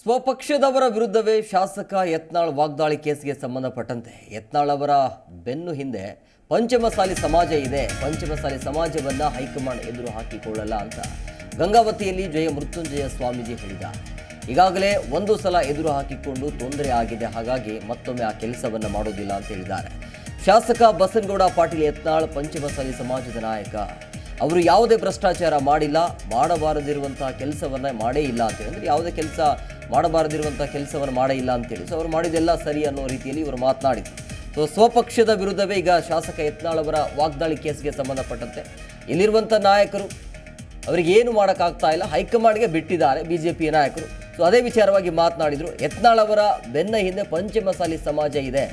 ಸ್ವಪಕ್ಷದವರ ವಿರುದ್ಧವೇ ಶಾಸಕ ಯತ್ನಾಳ್ ವಾಗ್ದಾಳಿ ಕೇಸ್ಗೆ ಸಂಬಂಧಪಟ್ಟಂತೆ. ಯತ್ನಾಳ್ ಅವರ ಬೆನ್ನು ಹಿಂದೆ ಪಂಚಮಸಾಲಿ ಸಮಾಜ ಇದೆ. ಪಂಚಮಸಾಲಿ ಸಮಾಜವನ್ನ ಹೈಕಮಾಂಡ್ ಎದುರು ಹಾಕಿಕೊಳ್ಳಲ್ಲ ಅಂತ ಗಂಗಾವತಿಯಲ್ಲಿ ಜಯ ಮೃತ್ಯುಂಜಯ ಸ್ವಾಮೀಜಿ ಹೇಳಿದ ಈಗಾಗಲೇ ಒಂದು ಸಲ ಎದುರು ಹಾಕಿಕೊಂಡು ತೊಂದರೆ ಆಗಿದೆ. ಹಾಗಾಗಿ ಮತ್ತೊಮ್ಮೆ ಆ ಕೆಲಸವನ್ನ ಮಾಡೋದಿಲ್ಲ ಅಂತ ಹೇಳಿದ್ದಾರೆ. ಶಾಸಕ ಬಸನಗೌಡ ಪಾಟೀಲ್ ಯತ್ನಾಳ್ ಪಂಚಮಸಾಲಿ ಸಮಾಜದ ನಾಯಕ. ಅವರು ಯಾವುದೇ ಭ್ರಷ್ಟಾಚಾರ ಮಾಡಿಲ್ಲ, ಮಾಡಬಾರದಿರುವಂತಹ ಕೆಲಸವನ್ನ ಮಾಡೇ ಇಲ್ಲ ಅಂತ ಹೇಳಿದ್ರೆ ಯಾವುದೇ ಕೆಲಸ ಮಾಡಬಾರದಿರುವಂತಹ ಕೆಲಸವನ್ನು ಮಾಡೇ ಇಲ್ಲ ಅಂತೇಳಿ. ಸೊ ಅವರು ಮಾಡಿದೆಲ್ಲ ಸರಿ ಅನ್ನೋ ರೀತಿಯಲ್ಲಿ ಇವರು ಮಾತನಾಡಿದರು. ಸೊ ಸ್ವಪಕ್ಷದ ವಿರುದ್ಧವೇ ಈಗ ಶಾಸಕ ಯತ್ನಾಳ್ ಅವರ ವಾಗ್ದಾಳಿ ಕೇಸ್ಗೆ ಸಂಬಂಧಪಟ್ಟಂತೆ ಇಲ್ಲಿರುವಂಥ ನಾಯಕರು ಅವರಿಗೆ ಏನು ಮಾಡೋಕ್ಕಾಗ್ತಾ ಇಲ್ಲ. ಹೈಕಮಾಂಡ್ಗೆ ಬಿಟ್ಟಿದ್ದಾರೆ ಬಿ ಜೆ ಪಿಯ ನಾಯಕರು. ಸೊ ಅದೇ ವಿಚಾರವಾಗಿ ಮಾತನಾಡಿದರು. ಯತ್ನಾಳ್ ಅವರ ಬೆನ್ನ ಹಿಂದೆ ಪಂಚಮಸಾಲಿ ಸಮಾಜ ಇದೆ.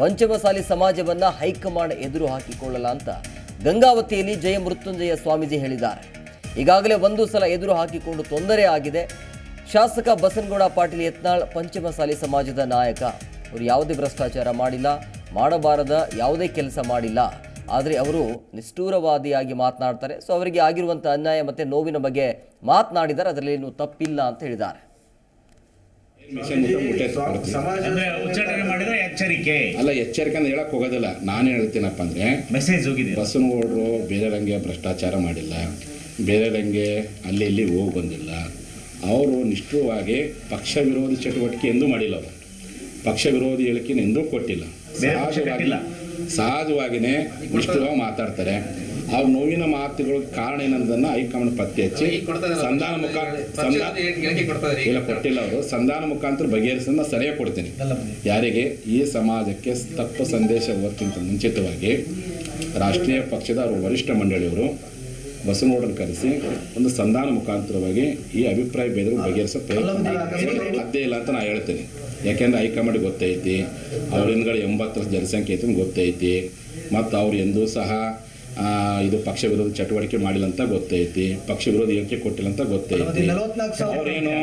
ಪಂಚಮಸಾಲಿ ಸಮಾಜವನ್ನು ಹೈಕಮಾಂಡ್ ಎದುರು ಹಾಕಿಕೊಳ್ಳಲ್ಲ ಅಂತ ಗಂಗಾವತಿಯಲ್ಲಿ ಜಯ ಮೃತ್ಯುಂಜಯ ಸ್ವಾಮೀಜಿ ಹೇಳಿದ್ದಾರೆ. ಈಗಾಗಲೇ ಒಂದು ಸಲ ಎದುರು ಹಾಕಿಕೊಂಡು ತೊಂದರೆ ಆಗಿದೆ. ಶಾಸಕ ಬಸನಗೌಡ ಪಾಟೀಲ್ ಯತ್ನಾಳ್ ಪಂಚಮಸಾಲಿ ಸಮಾಜದ ನಾಯಕ. ಅವರು ಯಾವುದೇ ಭ್ರಷ್ಟಾಚಾರ ಮಾಡಿಲ್ಲ ಮಾಡಬಾರದ ಯಾವುದೇ ಕೆಲಸ ಮಾಡಿಲ್ಲ. ಆದರೆ ಅವರು ನಿಷ್ಠೂರವಾದಿಯಾಗಿ ಮಾತನಾಡ್ತಾರೆ. ಸೊ ಅವರಿಗೆ ಆಗಿರುವಂಥ ಅನ್ಯಾಯ ಮತ್ತು ನೋವಿನ ಬಗ್ಗೆ ಮಾತನಾಡಿದ್ದಾರೆ. ಅದರಲ್ಲಿ ಏನು ತಪ್ಪಿಲ್ಲ ಅಂತ ಹೇಳಿದ್ದಾರೆ. ಮಾಡಿದ್ರೆ ಎಚ್ಚರಿಕೆ. ಅಲ್ಲ ಎಚ್ಚರಿಕೆ ಅಂತ ಹೇಳಕ್ ಹೋಗೋದಿಲ್ಲ. ನಾನು ಹೇಳ್ತೀನಪ್ಪ ಅಂದ್ರೆ ಮೆಸೇಜ್ ಹೋಗಿದೆ. ಬಸವನಗೌಡರು ಬೇರೆಯವರಂಗೆ ಭ್ರಷ್ಟಾಚಾರ ಮಾಡಿಲ್ಲ. ಬೇರೆಯವರಂಗೆ ಅಲ್ಲಿ ಇಲ್ಲಿ ಹೋಗಿ ಬಂದಿಲ್ಲ. ಅವರು ನಿಷ್ಠುವಾಗಿ ಪಕ್ಷ ವಿರೋಧಿ ಚಟುವಟಿಕೆ ಎಂದೂ ಮಾಡಿಲ್ಲ ಅವರು. ಪಕ್ಷ ವಿರೋಧಿ ಹೇಳಿಕೆ ಎಂದೂ ಕೊಟ್ಟಿಲ್ಲ. ಸಹಜವಾಗಿಲ್ಲ. ಸಹಜವಾಗಿನೇ ನಿಷ್ಠುರವಾಗಿ ಮಾತಾಡ್ತಾರೆ. ಅವ್ರ ನೋವಿನ ಮಾತುಗಳ ಕಾರಣ ಏನನ್ನೋದನ್ನ ಹೈಕಮಾಂಡ್ ಪತ್ತೆ ಹಚ್ಚಿ ಸಂಧಾನ ಮುಖಾಂತರ ಇಲ್ಲ ಕೊಟ್ಟಿಲ್ಲ ಅವರು. ಸಂಧಾನ ಮುಖಾಂತರ ಬಗೆಹರಿಸೋದನ್ನ ಸರಿಯಾಗಿ ಕೊಡ್ತೀನಿ. ಯಾರಿಗೆ? ಈ ಸಮಾಜಕ್ಕೆ ತಪ್ಪು ಸಂದೇಶ ಹೋಗಕ್ಕಿಂತ ಮುಂಚಿತವಾಗಿ ರಾಷ್ಟ್ರೀಯ ಪಕ್ಷದ ಅವ್ರ ವರಿಷ್ಠ ಮಂಡಳಿಯವರು ಬಸವನಗೌಡರನ್ನು ಕರೆಸಿ ಒಂದು ಸಂಧಾನ ಮುಖಾಂತರವಾಗಿ ಈ ಅಭಿಪ್ರಾಯ ಭೇದ ಬಗೆಹರಿಸೋ ಪ್ರಯತ್ನ. ಸಾಧ್ಯ ಇಲ್ಲ ಅಂತ ನಾ ಹೇಳ್ತೇನೆ. ಯಾಕೆಂದ್ರೆ ಹೈಕಮಾಂಡ್ ಗೊತ್ತೈತಿ, ಅವ್ರ ಹಿಂದ್ಗಡೆ ಎಂಬತ್ತರ ಜನಸಂಖ್ಯೆ ಐತಿ ಗೊತ್ತೈತಿ, ಮತ್ತು ಅವ್ರು ಎಂದೂ ಸಹ ಇದು ಪಕ್ಷ ವಿರೋಧಿ ಚಟುವಟಿಕೆ ಮಾಡಿಲ್ಲ ಅಂತ ಗೊತ್ತೈತಿ, ಪಕ್ಷ ವಿರೋಧಿ ಹೇಳಿಕೆ ಕೊಟ್ಟಿಲ್ಲ ಅಂತ ಗೊತ್ತೈತಿ. ಅವರೇನು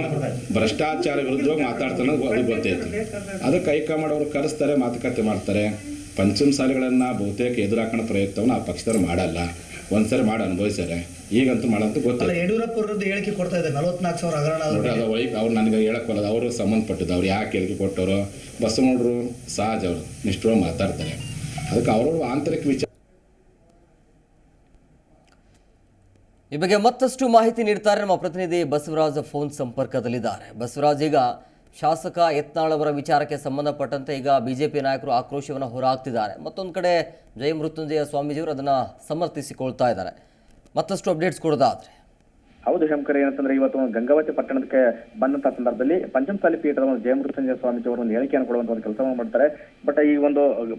ಭ್ರಷ್ಟಾಚಾರ ವಿರುದ್ಧವಾಗಿ ಮಾತಾಡ್ತಾನೆ ಅದು ಗೊತ್ತೈತಿ. ಅದಕ್ಕೆ ಹೈಕಮಾಂಡ್ ಅವರು ಕರೆಸ್ತಾರೆ, ಮಾತುಕತೆ ಮಾಡ್ತಾರೆ. ಪಂಚಮ ಸಾಲಿಗಳನ್ನು ಬಹುತೇಕ ಎದುರಾಕೋಣ ಪ್ರಯತ್ನವನ್ನು ಆ ಪಕ್ಷದವ್ರು ಮಾಡಲ್ಲ. ಒಂದ್ಸರಿ ಮಾಡಿ ಅನುಭವಿಸ್ಯಾರೆ. ಈಗಂತೂ ಮಾಡಂತೂ ಗೊತ್ತಿಲ್ಲ. ಯಡಿಯೂರಪ್ಪ ಹೇಳಿಕೆ ಕೊಡ್ತಾ ಇದ್ದಾರೆ. ನಲವತ್ನಾಲ್ಕು ಸಾವಿರ ಹಗರಣ ನೋಡ್ರಿ ಅದು ವೈ ಅವ್ರು ನನಗೆ ಹೇಳಕ್ ಬರೋದು ಅವರು ಸಂಬಂಧಪಟ್ಟಿದ್ದು ಅವ್ರು ಯಾಕೆ ಹೇಳಿಕೆ ಕೊಟ್ಟವರು? ನೋಡ್ರು ಸಹಜ ಅವರು. ನಿಷ್ಠರು ಮಾತಾಡ್ತಾರೆ. ಅದಕ್ಕೆ ಅವರವ್ರ ಆಂತರಿಕ ವಿಚಾರ ಈ ಬಗ್ಗೆ ಮತ್ತಷ್ಟು ಮಾಹಿತಿ ನೀಡ್ತಾರೆ ನಮ್ಮ ಪ್ರತಿನಿಧಿ ಬಸವರಾಜ್ ಫೋನ್ ಸಂಪರ್ಕದಲ್ಲಿದ್ದಾರೆ. ಬಸವರಾಜ್ ಈಗ ಶಾಸಕ ಯತ್ನಾಳ್ ಅವರ ವಿಚಾರಕ್ಕೆ ಸಂಬಂಧಪಟ್ಟಂತೆ ಈಗ ಬಿಜೆಪಿ ನಾಯಕರು ಆಕ್ರೋಶವನ್ನು ಹೊರಹಾಕ್ತಿದ್ದಾರೆ ಮತ್ತೊಂದು ಕಡೆ ಜಯ ಮೃತ್ಯುಂಜಯ ಸ್ವಾಮೀಜಿಯವರು ಅದನ್ನು ಸಮರ್ಥಿಸಿಕೊಳ್ತಾ ಇದ್ದಾರೆ. ಮತ್ತಷ್ಟು ಅಪ್ಡೇಟ್ಸ್ ಕೊಡೋದಾದ್ರೆ. ಹೌದು ಶಂಕರ್, ಏನಂತಂದ್ರೆ ಇವತ್ತು ಗಂಗಾವತಿ ಪಟ್ಟಣಕ್ಕೆ ಬಂದಂತಹ ಸಂದರ್ಭದಲ್ಲಿ ಪಂಚಮಸಾಲಿ ಪೀಠದ ಒಂದು ಜಯಮೃತ್ಯುಂಜಯ ಸ್ವಾಮೀಜಿ ಅವರು ಒಂದು ಹೇಳಿಕೆಯನ್ನು ಕೊಡುವಂತ ಒಂದು ಕೆಲಸವನ್ನು ಮಾಡ್ತಾರೆ. ಬಟ್ ಈ ಒಂದು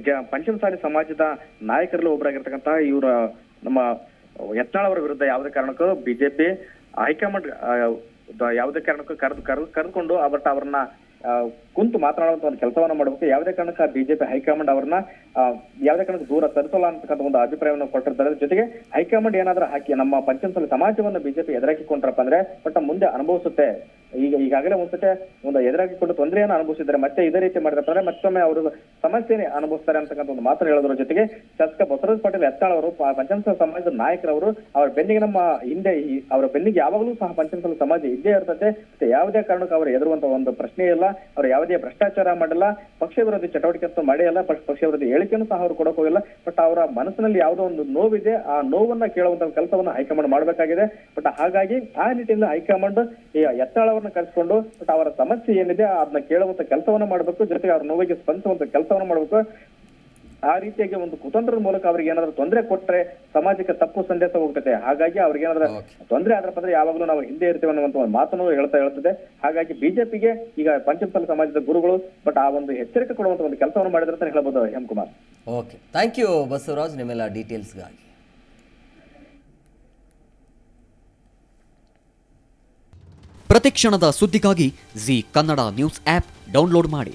ಜ- ಪಂಚಮಸಾಲಿ ಸಮಾಜದ ನಾಯಕರಲ್ಲಿ ಒಬ್ಬರಾಗಿರ್ತಕ್ಕಂತಹ ಇವರ ನಮ್ಮ ಯತ್ನಾಳ್ ಅವರ ವಿರುದ್ಧ ಯಾವುದೇ ಕಾರಣಕ್ಕೂ ಬಿಜೆಪಿ ಹೈಕಮಾಂಡ್ ಯಾವುದೇ ಕಾರಣಕ್ಕೂ ಕರೆದು ಕರೆದು ಕರೆದುಕೊಂಡು ಬಟ್ ಅವರನ್ನ ಕುಂತು ಮಾತನಾಡುವಂತ ಒಂದು ಕೆಲಸವನ್ನ ಮಾಡಬೇಕು. ಯಾವುದೇ ಕಾರಣಕ್ಕೆ ಬಿಜೆಪಿ ಹೈಕಮಾಂಡ್ ಅವರನ್ನ ಯಾವುದೇ ಕಾರಣಕ್ಕೆ ದೂರ ತರಿಸಲ್ಲ ಅಂತಕ್ಕಂಥ ಒಂದು ಅಭಿಪ್ರಾಯವನ್ನು ಕೊಟ್ಟಿರ್ತಾರೆ. ಜೊತೆಗೆ ಹೈಕಮಾಂಡ್ ಏನಾದ್ರೂ ಹಾಕಿ, ನಮ್ಮ ಪಂಚಾಯತ್ ಸಮಾಜವನ್ನು ಬಿಜೆಪಿ ಎದುರಾಕಿಕೊಂಡ್ರಪ್ಪ ಅಂದ್ರೆ ಬಟ್ ಮುಂದೆ ಅನುಭವಿಸುತ್ತೆ. ಈಗ, ಈಗಾಗಲೇ ಒಂದ್ಸತೆ ಒಂದು ಎದುರಾಗಿಕೊಂಡು ತೊಂದರೆಯನ್ನು ಅನುಭವಿಸಿದ್ದಾರೆ. ಮತ್ತೆ ಇದೇ ರೀತಿ ಮಾಡಿದ್ರಪ್ಪ ಅಂದ್ರೆ ಮತ್ತೊಮ್ಮೆ ಅವರು ಸಮಸ್ಯೆನೇ ಅನುಭವಿಸ್ತಾರೆ ಅಂತಕ್ಕಂಥ ಒಂದು ಮಾತನ್ನು ಹೇಳೋದ್ರ ಜೊತೆಗೆ ಶಾಸಕ ಬಸವರಾಜ ಪಾಟೀಲ್ ಎತ್ತಾಳ್ ಅವರು ಪಂಚಾಯತ್ ಪಂಚಮಸಾಲಿ ಸಮಾಜದ ನಾಯಕರವರು, ಅವರ ಬೆನ್ನಿಗೆ ನಮ್ಮ ಹಿಂದೆ ಅವರ ಬೆನ್ನಿಗೆ ಯಾವಾಗಲೂ ಸಹ ಪಂಚಾಯತ್ ಸಮಾಜ ಇದ್ದೇ ಇರ್ತದೆ. ಯಾವುದೇ ಕಾರಣಕ್ಕೂ ಅವರು ಎದುರುವಂತ ಒಂದು ಪ್ರಶ್ನೆ ಇಲ್ಲ. ಅವರು ಯಾವುದೇ ಭ್ರಷ್ಟಾಚಾರ ಮಾಡಲ್ಲ, ಪಕ್ಷ ವಿರೋಧಿ ಚಟುವಟಿಕೆ ಮಾಡಿಲ್ಲ ಪಕ್ಷ ಪಕ್ಷ ವಿರೋಧಿ ಹೇಳಿಕೆಯನ್ನು ಸಹ ಅವರು ಕೊಡಕ್ ಹೋಗಿಲ್ಲ. ಬಟ್ ಅವರ ಮನಸ್ಸಿನಲ್ಲಿ ಯಾವುದೋ ಒಂದು ನೋವಿದೆ, ಆ ನೋವನ್ನ ಕೇಳುವಂತ ಕೆಲಸವನ್ನ ಹೈಕಮಾಂಡ್ ಮಾಡಬೇಕಾಗಿದೆ. ಬಟ್ ಹಾಗಾಗಿ ಆ ನಿಟ್ಟಿನಲ್ಲಿ ಹೈಕಮಾಂಡ್ ಈ ಎತ್ತಾಳವನ್ನ ಕರೆಸಿಕೊಂಡು ಬಟ್ ಅವರ ಸಮಸ್ಯೆ ಏನಿದೆ, ಅದನ್ನ ಕೇಳುವಂತ ಕೆಲಸವನ್ನ ಮಾಡಬೇಕು. ಜೊತೆಗೆ ಅವ್ರ ನೋವಿಗೆ ಸ್ಪಂದಿಸುವಂತ ಕೆಲಸವನ್ನ ಮಾಡಬೇಕು. ಆ ರೀತಿಯಾಗಿ ಒಂದು ಕುತಂತ್ರದ ಮೂಲಕ ಅವ್ರಿಗೆ ಏನಾದ್ರೂ ತೊಂದರೆ ಕೊಟ್ರೆ ಸಮಾಜಕ್ಕೆ ತಪ್ಪು ಸಂದೇಶ ಹೋಗ್ತದೆ. ಹಾಗಾಗಿ ಅವ್ರಿಗೆ ಏನಾದ್ರು ತೊಂದರೆ ಆದ್ರೆ ಅಂದ್ರೆ ಯಾವಾಗಲೂ ನಾವು ಹಿಂದೆ ಇರ್ತೇವೆ ಅನ್ನುವಂತ ಒಂದು ಮಾತನ್ನು ಹೇಳ್ತಾ ಹೇಳ್ತದೆ. ಹಾಗಾಗಿ ಬಿಜೆಪಿಗೆ ಈಗ ಪಂಚಮಸಾಲಿ ಸಮಾಜದ ಗುರುಗಳು ಬಟ್ ಆ ಒಂದು ಎಚ್ಚರಿಕೆ ಕೊಡುವಂತ ಒಂದು ಕೆಲಸವನ್ನು ಮಾಡಿದ್ರೆ ಅಂತ ಹೇಳ್ಬೋದು M Kumar. Okay thank you Basavaraj ನಿಮ್ಮೆಲ್ಲ ಡೀಟೇಲ್ಸ್ಗಾಗಿ ಪ್ರತಿಕ್ಷಣದ ಸುದ್ದಿಗಾಗಿ Zee Kannada news app download ಮಾಡಿ.